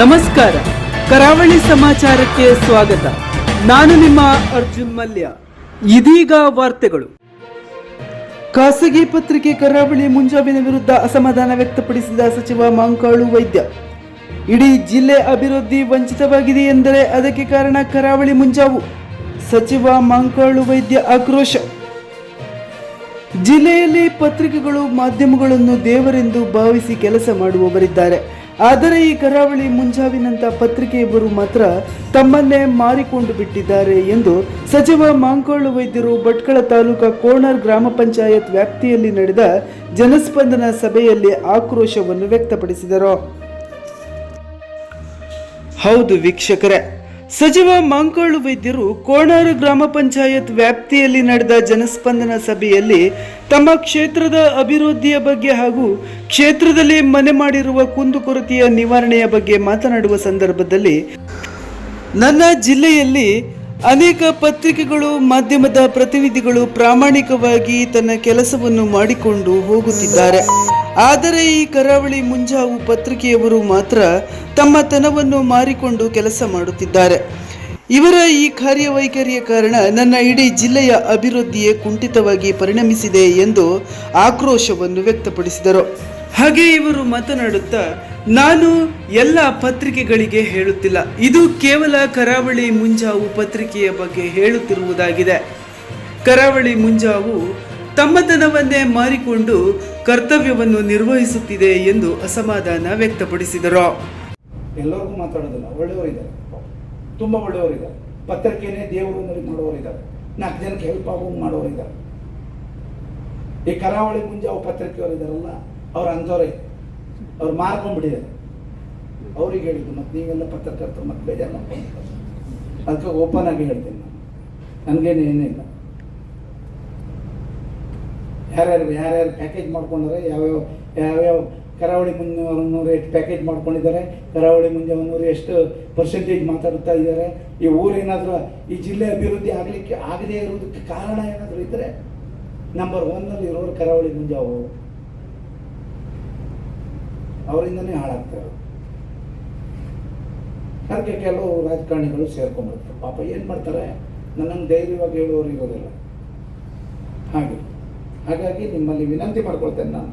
ನಮಸ್ಕಾರ. ಕರಾವಳಿ ಸಮಾಚಾರಕ್ಕೆ ಸ್ವಾಗತ. ನಾನು ನಿಮ್ಮ ಅರ್ಜುನ್ ಮಲ್ಯ. ಇದೀಗ ವಾರ್ತೆಗಳು. ಖಾಸಗಿ ಪತ್ರಿಕೆ ಕರಾವಳಿ ಮುಂಜಾವಿನ ವಿರುದ್ಧ ಅಸಮಾಧಾನ ವ್ಯಕ್ತಪಡಿಸಿದ ಸಚಿವ ಮಾಂಕಾಳು ವೈದ್ಯ. ಇಡೀ ಜಿಲ್ಲೆ ಅಭಿವೃದ್ಧಿ ವಂಚಿತವಾಗಿದೆ ಎಂದರೆ ಅದಕ್ಕೆ ಕಾರಣ ಕರಾವಳಿ ಮುಂಜಾವು. ಸಚಿವ ಮಾಂಕಾಳು ವೈದ್ಯ ಆಕ್ರೋಶ. ಜಿಲ್ಲೆಯಲ್ಲಿ ಪತ್ರಿಕೆಗಳು, ಮಾಧ್ಯಮಗಳನ್ನು ದೇವರೆಂದು ಭಾವಿಸಿ ಕೆಲಸ ಮಾಡುವವರಿದ್ದಾರೆ. ಆದರೆ ಈ ಕರಾವಳಿ ಮುಂಜಾವಿನಂತ ಪತ್ರಿಕೆಯವರು ಮಾತ್ರ ತಮ್ಮನ್ನೇ ಮಾರಿಕೊಂಡು ಬಿಟ್ಟಿದ್ದಾರೆ ಎಂದು ಸಚಿವ ಮಾಂಕೋಳು ವೈದ್ಯರು ಭಟ್ಕಳ ತಾಲೂಕಾ ಕೋಣರ್ ಗ್ರಾಮ ಪಂಚಾಯತ್ ವ್ಯಾಪ್ತಿಯಲ್ಲಿ ನಡೆದ ಜನಸ್ಪಂದನ ಸಭೆಯಲ್ಲಿ ಆಕ್ರೋಶವನ್ನು ವ್ಯಕ್ತಪಡಿಸಿದರು. ಹೌದು ವೀಕ್ಷಕರೇ ಸಚಿವ ಮಂಕಾಳು ವೈದ್ಯರು ಕೋಣಾರ ಗ್ರಾಮ ಪಂಚಾಯತ್ ವ್ಯಾಪ್ತಿಯಲ್ಲಿ ನಡೆದ ಜನಸ್ಪಂದನ ಸಭೆಯಲ್ಲಿ ತಮ್ಮ ಕ್ಷೇತ್ರದ ಅಭಿವೃದ್ಧಿಯ ಬಗ್ಗೆ ಹಾಗೂ ಕ್ಷೇತ್ರದಲ್ಲಿ ಮನೆ ಮಾಡಿರುವ ಕುಂದುಕೊರತೆಯ ನಿವಾರಣೆಯ ಬಗ್ಗೆ ಮಾತನಾಡುವ ಸಂದರ್ಭದಲ್ಲಿ ನನ್ನ ಜಿಲ್ಲೆಯಲ್ಲಿ ಅನೇಕ ಪತ್ರಿಕೆಗಳು, ಮಾಧ್ಯಮದ ಪ್ರತಿನಿಧಿಗಳು ಪ್ರಾಮಾಣಿಕವಾಗಿ ತನ್ನ ಕೆಲಸವನ್ನು ಮಾಡಿಕೊಂಡು ಹೋಗುತ್ತಿದ್ದಾರೆ. ಆದರೆ ಈ ಕರಾವಳಿ ಮುಂಜಾವು ಪತ್ರಿಕೆಯವರು ಮಾತ್ರ ತಮ್ಮ ತನವನ್ನು ಮಾರಿಕೊಂಡು ಕೆಲಸ ಮಾಡುತ್ತಿದ್ದಾರೆ. ಇವರ ಈ ಕಾರ್ಯವೈಖರಿಯ ಕಾರಣ ನನ್ನ ಇಡೀ ಜಿಲ್ಲೆಯ ಅಭಿವೃದ್ಧಿಯೇ ಕುಂಠಿತವಾಗಿ ಪರಿಣಮಿಸಿದೆ ಎಂದು ಆಕ್ರೋಶವನ್ನು ವ್ಯಕ್ತಪಡಿಸಿದರು. ಹಾಗೆ ಇವರು ಮಾತನಾಡುತ್ತಾ, ನಾನು ಎಲ್ಲ ಪತ್ರಿಕೆಗಳಿಗೆ ಹೇಳುತ್ತಿಲ್ಲ. ಇದು ಕೇವಲ ಕರಾವಳಿ ಮುಂಜಾವು ಪತ್ರಿಕೆಯ ಬಗ್ಗೆ ಹೇಳುತ್ತಿರುವುದಾಗಿದೆ. ಕರಾವಳಿ ಮುಂಜಾವು ತಮ್ಮತನವನ್ನೇ ಮಾರಿಕೊಂಡು ಕರ್ತವ್ಯವನ್ನು ನಿರ್ವಹಿಸುತ್ತಿದೆ ಎಂದು ಅಸಮಾಧಾನ ವ್ಯಕ್ತಪಡಿಸಿದರು. ಎಲ್ಲರಿಗೂ ಮಾತಾಡೋದಿಲ್ಲ. ಒಳ್ಳೆಯವರಿದ್ದಾರೆ. ತುಂಬ ಒಳ್ಳೆಯವರಿದ್ದಾರೆ. ಪತ್ರಿಕೆನೇ ದೇವರು ನೋಡಿ ಮಾಡೋರಿದ್ದಾರೆ. ನಾಲ್ಕು ಜನಕ್ಕೆ ಹೆಲ್ಪ್ ಆಗುವಂಗೆ ಮಾಡೋರಿದ್ದಾರೆ. ಈ ಕರಾವಳಿ ಮುಂಜಾವು ಪತ್ರಿಕೆಯವರು ಇದ್ದಾರಲ್ಲ, ಅವ್ರು ಅಂಥವ್ರೆ ಅವ್ರು ಮಾರ್ಕೊಂಡ್ಬಿಟ್ಟಿದ್ದಾರೆ ಅವ್ರಿಗೆ ಹೇಳಿದ್ದು ಮತ್ತು ನೀವೆಲ್ಲ ಪತ್ರಕರ್ತರು ಮತ್ತೆ ಬೇಜಾರು ಮಾಡ್ಕೊಂಡು ಅದಕ್ಕೆ ಓಪನ್ ಆಗಿ ಹೇಳ್ತೀನಿ ನಾನು. ನನಗೇನು ಏನಿಲ್ಲ. ಯಾರ್ಯಾರು ಯಾರ್ಯಾರು ಪ್ಯಾಕೇಜ್ ಮಾಡ್ಕೊಂಡಾರೆ ಯಾವ್ಯಾವ ಯಾವ್ಯಾವ ಕರಾವಳಿ ಮುಂಜಾವನವರು ಎಷ್ಟು ಪ್ಯಾಕೇಜ್ ಮಾಡ್ಕೊಂಡಿದ್ದಾರೆ, ಕರಾವಳಿ ಮುಂಜಾವನವರು ಎಷ್ಟು ಪರ್ಸೆಂಟೇಜ್ ಮಾತಾಡ್ತಾ ಇದ್ದಾರೆ. ಈ ಊರೇನಾದರೂ ಈ ಜಿಲ್ಲೆ ಅಭಿವೃದ್ಧಿ ಆಗಲಿಕ್ಕೆ ಆಗದೇ ಇರೋದಕ್ಕೆ ಕಾರಣ ಏನಾದರೂ ಇದ್ದರೆ ನಂಬರ್ ಒನ್ನಲ್ಲಿ ಇರೋರು ಕರಾವಳಿ ಮುಂಜಾವು ಅವರಿಂದನೇ ಹಾಳಾಗ್ತಾರೆ. ಅದಕ್ಕೆ ಕೆಲವು ರಾಜಕಾರಣಿಗಳು ಸೇರ್ಕೊಂಡ್ಬಿಡ್ತಾರೆ. ಪಾಪ ಏನು ಮಾಡ್ತಾರೆ? ನನ್ನನ್ನು ಧೈರ್ಯವಾಗಿ ಹೇಳುವವರು ಇರೋದಿಲ್ಲ. ಹಾಗೆ. ಹಾಗಾಗಿ ನಿಮ್ಮಲ್ಲಿ ವಿನಂತಿ ಮಾಡ್ಕೊಳ್ತೇನೆ ನಾನು.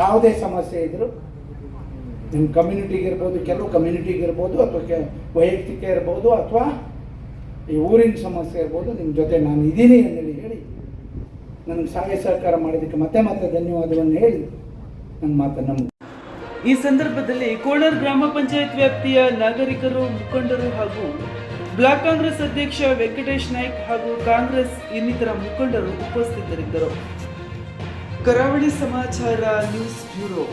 ಯಾವುದೇ ಸಮಸ್ಯೆ ಇದ್ದರೂ ನಿಮ್ಮ ಕಮ್ಯುನಿಟಿಗೆ ಇರ್ಬೋದು, ಕೆಲವು ಕಮ್ಯುನಿಟಿಗೆ ಇರ್ಬೋದು, ಅಥವಾ ವೈಯಕ್ತಿಕ ಇರ್ಬೋದು, ಅಥವಾ ಈ ಊರಿನ ಸಮಸ್ಯೆ ಇರ್ಬೋದು, ನಿಮ್ಮ ಜೊತೆ ನಾನು ಇದ್ದೀನಿ ಅಂತೇಳಿ ಹೇಳಿ ನನಗೆ ಸಹಾಯ ಸಹಕಾರ ಮಾಡಿದ್ದಕ್ಕೆ ಮತ್ತೆ ಮತ್ತೆ ಧನ್ಯವಾದವನ್ನು ಹೇಳಿ ನನ್ನ ಮಾತನ್ನು ಈ ಸಂದರ್ಭದಲ್ಲಿ ಕೋಣರ್ ಗ್ರಾಮ ಪಂಚಾಯತ್ ವ್ಯಾಪ್ತಿಯ ನಾಗರಿಕರು, ಮುಖಂಡರು ಹಾಗೂ ಬ್ಲಾಕ್ ಕಾಂಗ್ರೆಸ್ ಅಧ್ಯಕ್ಷ ವೆಂಕಟೇಶ್ ನಾಯ್ಕ್ ಹಾಗೂ ಕಾಂಗ್ರೆಸ್ ಇನ್ನಿತರ ಮುಖಂಡರು ಉಪಸ್ಥಿತರಿದ್ದರು. ಕರಾವಳಿ ಸಮಾಚಾರ ನ್ಯೂಸ್ ಬ್ಯೂರೋ.